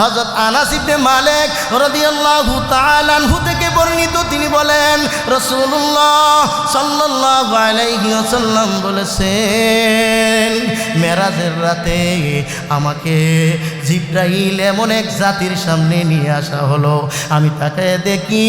হযরত আনাস ইবনে মালিক রাদিয়াল্লাহু তাআলা আনহু থেকে বর্ণিত, তিনি বলেন রসুল্লাহ সাল্লাল্লাহু আলাইহি ওয়াসাল্লাম বলেছেন, মেরাজের রাতে আমাকে জিব্রাইল এমন এক জাতির সামনে নিয়ে আসা হলো। আমি তাকে দেখি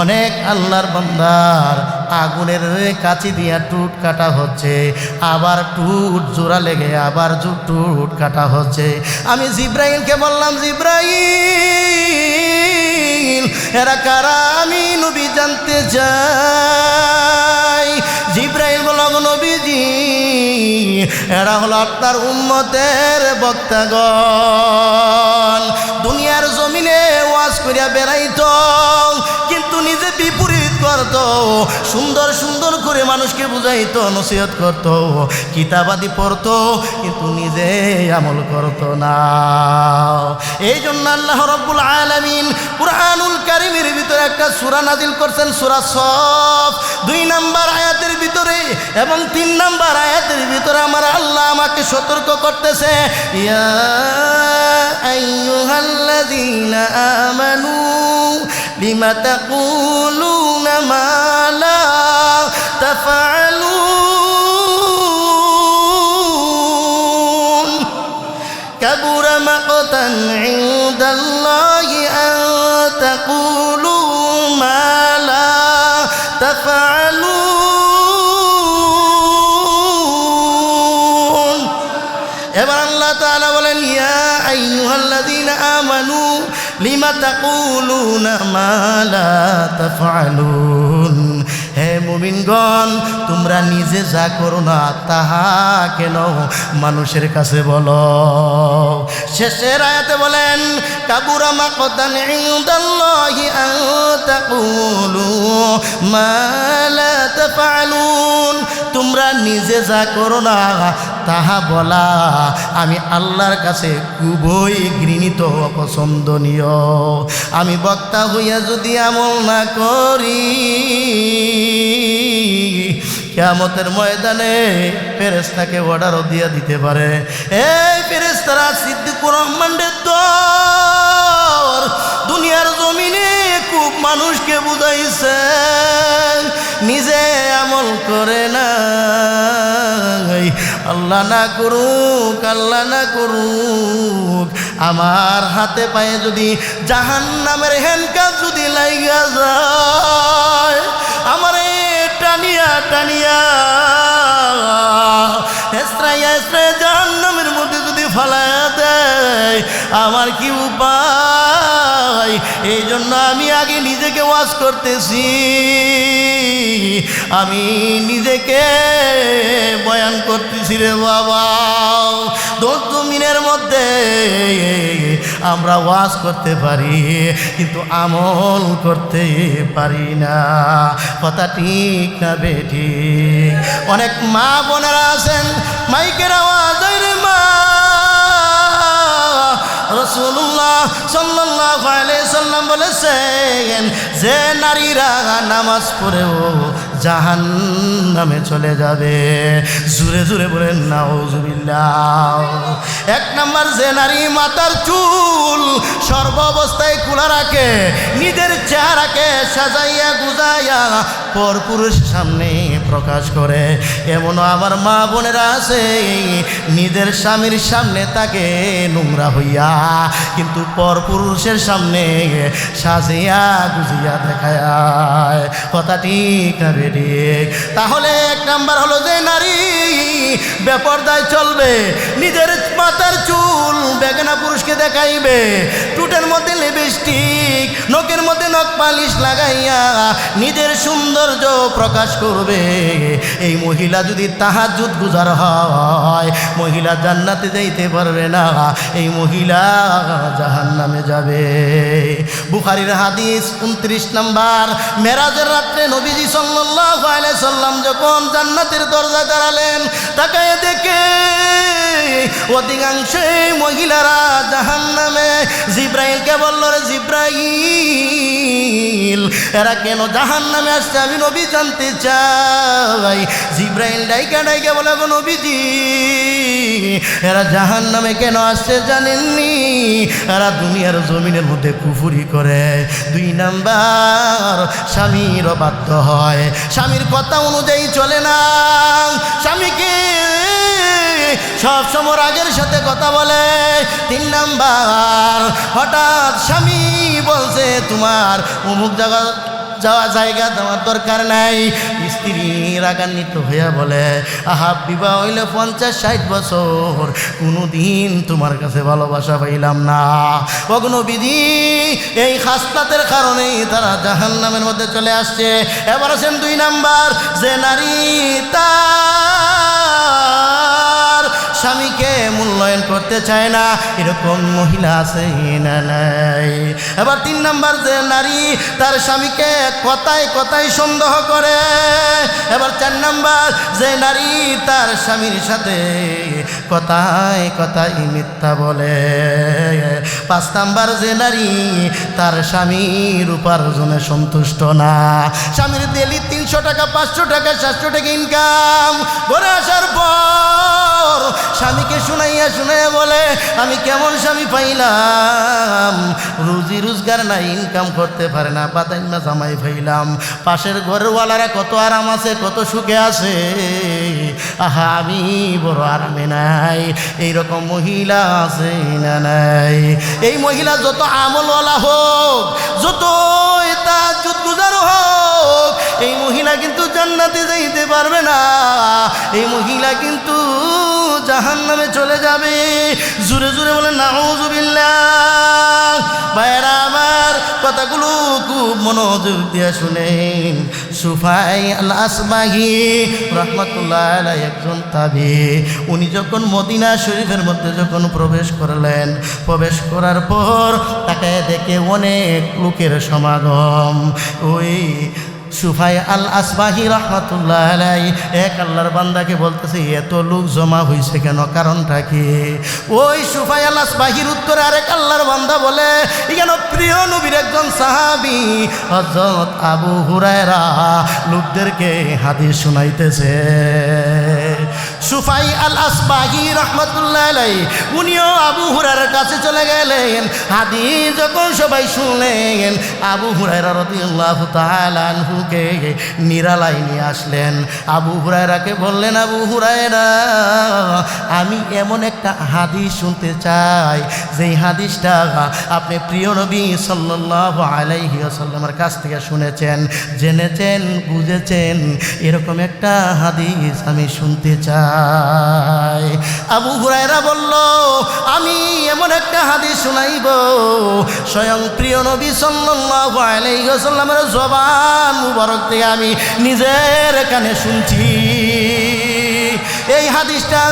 অনেক আল্লাহর বান্দার আগুনের কাছি দিয়া টুট কাটা হচ্ছে, আবার টুট জোড়া লেগে আবার টুট কাটা হচ্ছে। আমি জিব্রাইলকে বললাম, জিব্রাইল! এরা কারা আমি নবী জানতে চাই? জিব্রাইল বলল "গো নবীজি, এরা হলো আপনার উন্মতের বক্তাগণ। দুনিয়ার জমিনে ওয়াজ করিয়া বেড়াইত, কিন্তু নিজে বিপরীত করত। সুন্দর সুন্দর করে মানুষকে বুঝাইতো, নসিহত করত। কিতাবাদি পড়তো, কিন্তু নিজে আমল করত না। এই জন্য আল্লাহ রব্বুল আলামিন কুরআনুল কারিমের ভিতরে একটা সূরা নাজিল করছেন, সূরা সফ। দুই নাম্বার আয়াতের ভিতরে এবং তিন নাম্বার আয়াতের ভিতরে আমার আল্লাহ আমাকে সতর্ক করতেছে, ইয়া আইয়ুহাল্লাযীনা আমানু لم تقولون ما لا تفعلون كبر مقتا عند الله أن تقولوا তাকুলুনা মা লা তাফআলুন। হে মুমিনগণ, তোমরা নিজে যা করো না, তাহা কেন মানুষের কাছে বলো? শেষের আয়াতে বলেন, কাবুরা মাকতান ইনদাল্লাহি আন তাকুলু মা লা তাফআলুন। তোমরা নিজে যা করো না তাহা বলা, আমি আল্লাহর কাছে খুবই ঘৃণিত, অপছন্দনীয়। আমি বক্তা হইয়া যদি আমল না করি, কেয়ামতের ময়দানে ফেরেস্তাকে অর্ডারও দিয়ে দিতে পারে। এই ফেরেস্তারা সিদ্দিকুর রহমানের দর, দুনিয়ার জমিনে খুব মানুষকে বুঝাইছে, নিজে আমল করে না আল্লাহ না করুক, আল্লাহ না করুক, আমার হাতে পায়ে যদি জাহান নামের হ্যান্ডকাপ যদি লাইগা যায়, আমার টানিয়া টানিয়া এসরাইয়া এসরাইয়া জাহান নামের মধ্যে যদি ফালায়া দেয়, আমার কি উপায়? এই জন্য আমি আগে নিজেকে ওয়াজ করতেছি। আমি নিজেকে বয়ান করতেছি রে বাবা। দশ দু মিনের মধ্যে আমরা ওয়াজ করতে পারি, কিন্তু আমল করতে পারি না। কথা ঠিক না বেঠি অনেক মা বোনেরা আছেন, মাইকের আওয়াজ মা। রসুল্লাহ সাল্লাহ সাল্লাম বলেছেন, যে নারীরা নামাজ পড়েও জাহান নামে চলে যাবে। জুড়ে জুড়ে বলেন, নাউজুবিল্লাহ। এক নাম্বার, যে নারী মাতার চুল সর্ব অবস্থায় খোলা রাখে, নিজের চেহারাকে সাজাইয়া গুজাইয়া পর সামনে প্রকাশ করে। এমনও আমার মা বোনেরা আছে, নিজের স্বামীর সামনে তাকে নোংরা হইয়া, কিন্তু পর পুরুষের সামনে সাজিয়া গুজিয়া দেখায়। কথা ঠিক না তাহলে এক নাম্বার হলো যে নারী বেপরদায় চলবে, নিজের মাথার চুল বেগনা পুরুষকে দেখাইবে টুটের মধ্যে লিপস্টিক নখের মধ্যে নখ পালিশ লাগাইয়া নিজের সৌন্দর্য প্রকাশ করবে। এই মহিলা যদি তাহাজুদ গুজার হয়, মহিলা জান্নাতে যাইতে পারবে না। এই মহিলা জাহান নামে যাবে। বুখারির হাদিস উনত্রিশ নাম্বার, মেরাজের রাত্রে নবীজি সাল্লাম যখন জান্নাতের দরজা দাঁড়ালেন, তাকায় দেখে অধিকাংশই মহিলারা জাহান নামে জিব্রাইলকে বলল, রে জিব্রাইল। এরা কেন জাহান নামে আসছে আমি নবী জানতে চাই। জিব্রাইল ডাইকা ডাইকা বলে, গো নবীজি, এরা জাহান নামে কেন আসছে জানেননি? এরা দুনিয়ার জমিনের মধ্যে কুফুরি করে। দুই নাম্বার, স্বামীর বাধ্য হয়। স্বামীর কথা অনুযায়ী চলে না। স্বামীকে সব সময় রাগের সাথে কথা বলে। তিন নাম্বার, হঠাৎ স্বামী বলছে, তোমার অমুক জায়গা যাওয়া জায়গা দেওয়ার দরকার নাই। স্ত্রী রাগান্বিত হইয়া বলে, আহা, বিবাহ হইলে পঞ্চাশ ষাট বছর। কোনো দিন তোমার কাছে ভালোবাসা পাইলাম না। অগ্নবিধি এই খাস্তাতের কারণেই তারা জাহান নামের মধ্যে চলে আসছে। এবার আছেন দুই নাম্বার, যে নারী তার স্বামীকে মূল্যায়ন করতে চায় না, এরকম মহিলা আছে না নাই। এবার তিন নম্বর যে নারী, তার স্বামীকে কথায় কথায় সন্দেহ করে। এবার চার নাম্বার যে নারী, তার স্বামীর সাথে কথায় কথায় মিথ্যা বলে। পাঁচ নাম্বার যে নারী, তার স্বামীর উপার্জনে সন্তুষ্ট না। স্বামীর ডেলি তিনশো টাকা, পাঁচশো টাকা, সাতশো টাকা ইনকাম ঘরে আসার পর স্বামীকে শুনাইয়া শুনাইয়া বলে, আমি কেমন স্বামী পাইলাম? রুজি রোজগার না ইনকাম করতে পারে না, বাদাইমা জামাই পাইলাম। পাশের ঘরওয়ালারা কত আরাম আছে, কত সুখে আছে। আহা, আমি বড় আরামে নাই, এইরকম মহিলা আছে না নাই? এই মহিলা যত আমলওয়ালা হোক যত হোক, এই মহিলা কিন্তু জান্নাতে যাইতে পারবে না। এই মহিলা কিন্তু জাহান নামে চলে যাবে। জুড়ে জুড়ে বলে নাউজুবিল্লাহ। ভাইরা আমার কথাগুলো খুব মনোযোগ দিয়ে শুনেন। সুফাই আল আসবাহি রহমতুল্লাহ আলাই একজন তাবি। উনি যখন মদিনা শরীফের মধ্যে যখন প্রবেশ করলেন, প্রবেশ করার পর তাকে দেখে অনেক লোকের সমাগম। ওই সুফাই আল আসবাহি রহমতুল্লাহ আলাই এক আল্লাহর বান্দাকে বলতেছে, এত লোক জমা হয়েছে কেন? কারণটা কি? ওই সুফাই আল আসবাহির উত্তরে আরেক আল্লাহর বান্দা বলে কেন প্রিয় নবীর একজন সাহাবি হজরত আবু হুরায়রা, লোকদেরকে হাদিস শুনাইতেছে। সুফাই আল আসবাহি রহমতুল্লাহ উনিও আবু হুরার কাছে চলে গেলেন। হাদিস যখন সবাই শুনলেন, আবু হুরায়রা রাদিয়াল্লাহু তাআলা আনহুকে নিরালাই নিয়ে আসলেন। আবু হুরায়রাকে বললেন, আবু হুরায়রা, আমি এমন একটা হাদিস শুনতে চাই। যেই হাদিসটা আপনি প্রিয় নবী সাল্লাল্লাহু আলাইহি ওয়াসাল্লামের কাছ থেকে শুনেছেন, জেনেছেন, বুঝেছেন, এরকম একটা হাদিস আমি শুনতে চাই আবু হুরায়রা বলল, আমি এমন একটা হাদিস শুনাইব, স্বয়ং প্রিয় নবী সাল্লাল্লাহু জবান মুবারক থেকে আমি নিজের কানে শুনছি। এই হাদিসটা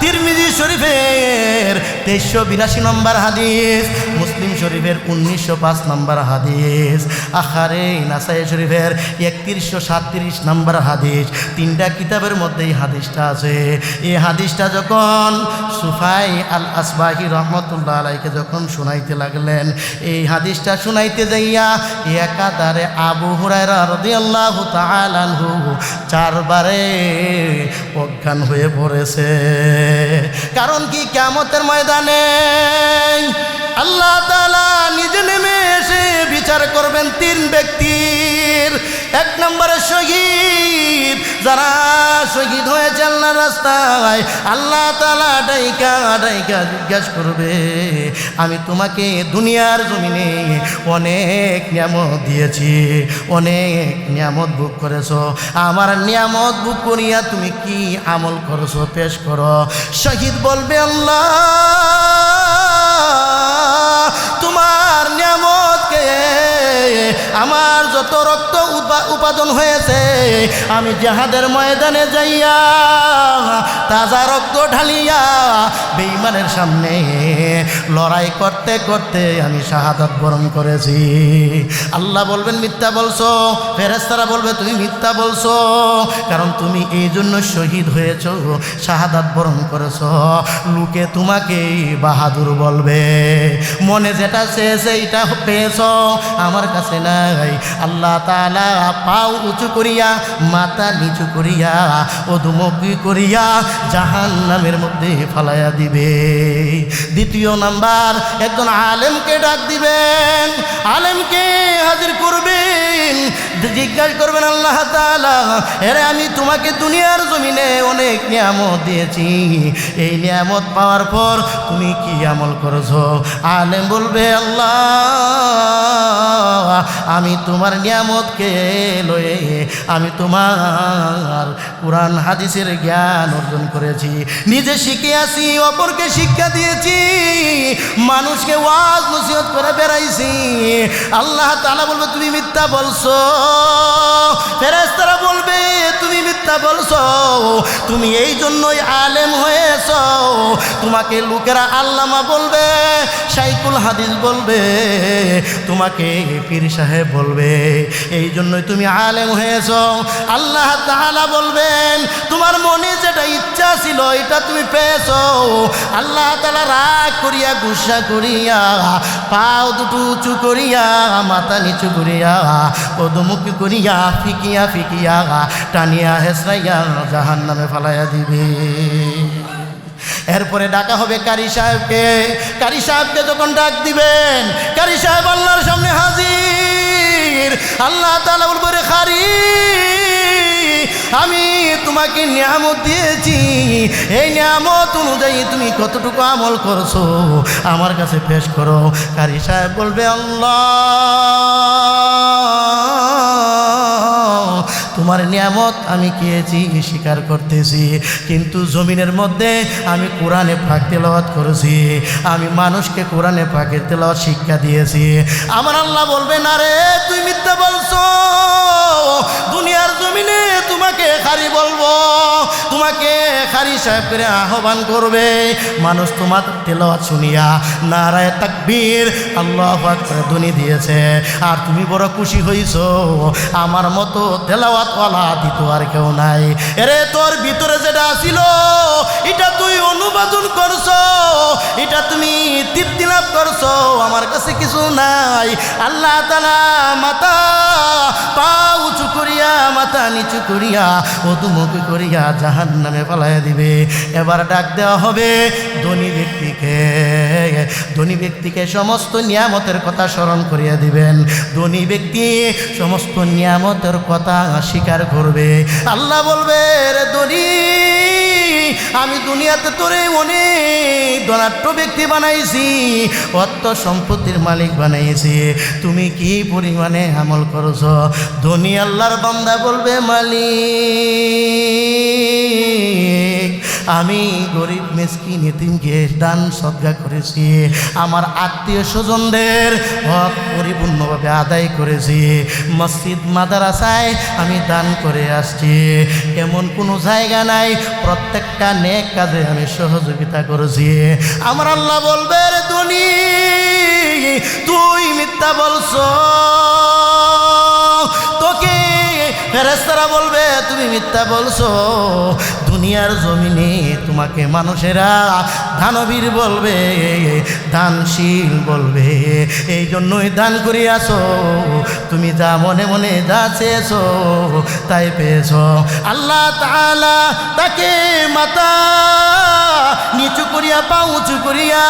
তিরমিজি শরীফের তেইশশো বিরাশি নম্বর হাদিস। মুসলিম শরীফের উনিশশো পাঁচ নম্বর হাদিস, আখারে নাসাই শরীফের একত্রিশশো সাতত্রিশ নম্বর হাদিস, তিনটা কিতাবের মধ্যে এই হাদিসটা আছে। এই হাদিসটা যখন সুফাই আল আসবাহি রহমতুল্লাহ আলাইকে যখন শুনাইতে লাগলেন, এই হাদিসটা শুনাইতে যাইয়া একাধারে আবু হুরায়রা রাদিয়াল্লাহু তাআলা আনহু চারবারে অজ্ঞান হয়ে পড়েছে। কারণ কি, কিয়ামতের ময়দানে আল্লাহ তালা নিজে নেমে এসে বিচার করবেন তিন ব্যক্তির। এক নম্বরে শহীদ। যারা শহীদ হয়েছে আল্লাহর রাস্তায়, আল্লাহ তালা ডাইকা ডাইকা জিজ্ঞাসা করবে, আমি তোমাকে দুনিয়ার জমিনে অনেক নিয়ামত দিয়েছি, অনেক নিয়ামত বুক করেছ। আমার নিয়ামত বুক করিয়া তুমি কি আমল করেছ, পেশ করো। শহীদ বলবে, আল্লাহ তোমার নিয়ামতকে আমার যত রক্ত উৎপাদন হয়েছে, আমি জাহাদের ময়দানে যাইয়া তাজা রক্ত ঢালিয়া বেইমানের সামনে লড়াই করতে করতে আমি শাহাদাত বরণ করেছি। আল্লাহ বলবেন, মিথ্যা বলছো? ফেরেস্তারা বলবে, তুমি মিথ্যা বলছো, কারণ তুমি এই জন্য শহীদ হয়েছ, শাহাদাত বরণ করেছ। লোকে তোমাকে বাহাদুর বলবে। মনে যেটা চেয়েছে, এইটা পেয়েছ। আমার কাছে নাই। আল্লাহ তালা পাও উঁচু করিয়া, মাথা নিচু করিয়া ও অধুমুখী করিয়া জাহান নামের মধ্যে ফালাইয়া দিবে। দ্বিতীয় নাম্বার, একজন আলেমকে ডাক দিবেন। আলেমকে জিজ্ঞাসা করবেন আল্লাহ এরে, আমি তোমাকে দুনিয়ার জমিনে অনেক নিয়ামত দিয়েছি। এই নিয়ামত পাওয়ার পর তুমি কি আমল করেছ? আলেম বলবে, আল্লাহ, আমি তোমার নিয়ামতকে লয়ে আমি তোমার কোরআন, হাদিসের জ্ঞান অর্জন করেছি। নিজে শিখে আসি, অপরকে শিক্ষা দিয়েছি। মানুষকে ওয়াজ নসিহত করে বেড়াইছি। আল্লাহ তাআলা বলবে, তুমি মিথ্যা বলছো। ফেরেস্তারা বলবে, তুমি মিথ্যা বলছো, তুমি এই জন্যই আলেম হয়েছ। তোমাকে লোকেরা আল্লামা বলবে সাইকুল হাদিস বলবে, তোমাকে পীর সাহেব বলবে, এই জন্যই তুমি আলেম হয়েছ। আল্লাহ তাআলা বলবেন, তোমার মনে যেটা ইচ্ছা ছিল, এটা তুমি পেয়েছ। আল্লাহ তাআলা রাগ করিয়া, গুসা করিয়া, পাও দুটো উঁচু করিয়া, মাথা নিচু করিয়া, পদমুখী করিয়া ফিকিয়া ফিকিয়া, টানিয়া হেসরাইয়া জাহান নামে ফালাইয়া দিবে। এরপরে ডাকা হবে কারি সাহেবকে। কারি সাহেবকে যখন ডাক দিবেন, কারি সাহেব আল্লাহর সামনে হাজির। আল্লাহ তাআলা বলবে খারি, আমি তোমাকে নিয়ামত দিয়েছি। এই নিয়ামত অনুযায়ী তুমি কতটুকু আমল করছ? আমার কাছে পেশ করো। কারি সাহেব বলবে, আল্লাহ তোমার নিয়ামত আমি খেয়েছি, স্বীকার করতেছি। কিন্তু জমিনের মধ্যে আমি কোরআনে ফাঁক তেলাওয়াত করেছি। আমি মানুষকে কোরআনে ফাঁকের তেলাওয়াত শিক্ষা দিয়েছি। আমার আল্লাহ বলবে, না রে, তুই মিথ্যা বলছো। দুনিয়ার জমিনে তোমাকে খারি বলব, তোমাকে খারি সাহেব করে আহ্বান করবে। মানুষ তোমার তেলাওয়াত শুনিয়া নারায় তাকবীর আল্লাহ করে ধ্বনি দিয়েছে। আর তুমি বড় খুশি হইছো, আমার মতো তেলাওয়াতওয়ালা দিত আর কেউ নাই। এরে তোর ভিতরে যেটা ছিল, এটা তুই অনুবাদন করছ, এটা তুমি তৃপ্তি লাভ করছ, আমার কাছে কিছু নাই। আল্লাহ তালা মাতা পা উঁচু করিয়া, মাথা নিচু করিয়া অধুমুখী করিয়া জাহান নামে পালাইয়া দিবে। এবার ডাক দেওয়া হবে ধনী ব্যক্তিকে। ধনী ব্যক্তিকে সমস্ত নিয়ামতের কথা স্মরণ করিয়া দিবেন। ধনী ব্যক্তি সমস্ত নিয়ামতের কথা স্বীকার করবে। আল্লাহ বলবে, রে ধনী আমি দুনিয়াতে তোরে অনেক ধনাট্য ব্যক্তি বানাইছি, অর্থ সম্পত্তির মালিক বানাইছি। তুমি কি পরিমাণে আমল করছ? ধনী আল্লাহর বান্দা বলবে মালিক। আমি গরিব মেসকিন এতিমকে দান সদ্গা করেছি। আমার আত্মীয় স্বজনদের হক পরিপূর্ণভাবে আদায় করেছি। মসজিদ, মাদারাসায় আমি দান করে আসছি। এমন কোনো জায়গা নাই, প্রত্যেকটা নেক কাজে আমি সহযোগিতা করেছি। আমার আল্লাহ বলবে, রে তুই মিথ্যা বলছো। তোকে ফেরেস্তারা বলবে, তুমি মিথ্যা বলছো। দুনিয়ার জমিনে তোমাকে মানুষেরা দানবীর বলবে, দানশীল বলবে, এই জন্যই দান করিয়াছো। তুমি যা মনে মনে যা চেয়েছো, তাই পেয়েছ। আল্লাহ তাআলা তাকে মাতা নিচু করিয়া পা উঁচু করিয়া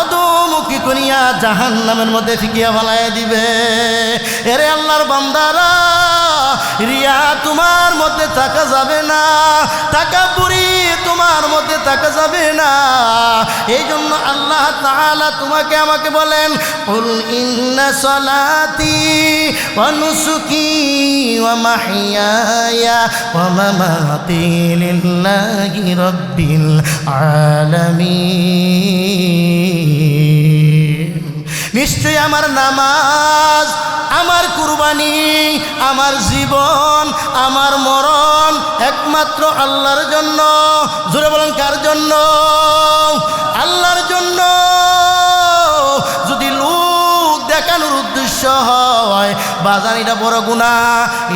অদমুখী করিয়া জাহান নামের মধ্যে ফিকিয়া ফেলাইয়া দিবে। এরে আল্লাহর বান্দারা রিয়া তোমার মধ্যে থাকা যাবে না, টাকা পুরি তোমার মধ্যে থাকা যাবে না। এই জন্য আল্লাহ তাআলা তোমাকে আমাকে বলেন নিশ্চয়ই আমার নামাজ কুরবানি আমার জীবন আমার মরণ একমাত্র আল্লাহর জন্য। জোরে বলেন কার জন্য? আল্লাহর উদ্দেশ্য হয়। বাজান, এটা বড় গুণা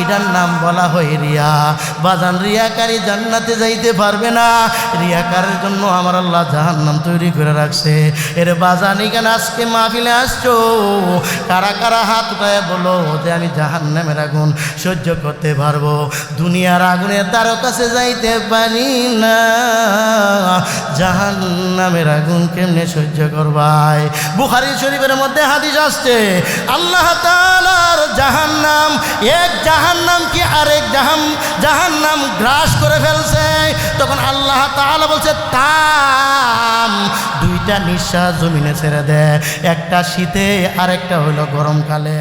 এটার নাম বলা হয় রিয়া। বাজান, রিয়াকারী জান্নাতে যাইতে পারবে না। রিয়াকারের জন্য আমার আল্লাহ জাহান নাম তৈরি করে রাখছে। এর বাজান, এখানে আজকে মাহফিলে আসছো। কারা কারা হাত উঠায় বলো যে আমি জাহান নামের আগুন সহ্য করতে পারব। দুনিয়ার আগুনের তার কাছে যাইতে পারি না। জাহান নামের আগুন কেমনে সহ্য করবাই? বুখারি শরীফের মধ্যে হাদিস আসছে, আল্লাহ তালার জাহান্নাম, এক জাহান্নাম কি আরেক জাহান নাম গ্রাস করে ফেলছে। তখন আল্লাহ তালা বলছে তাম দুইটা নিঃশ্বাস জমিনে ছেড়ে দেয় একটা শীতে আরেকটা হলো গরমকালে।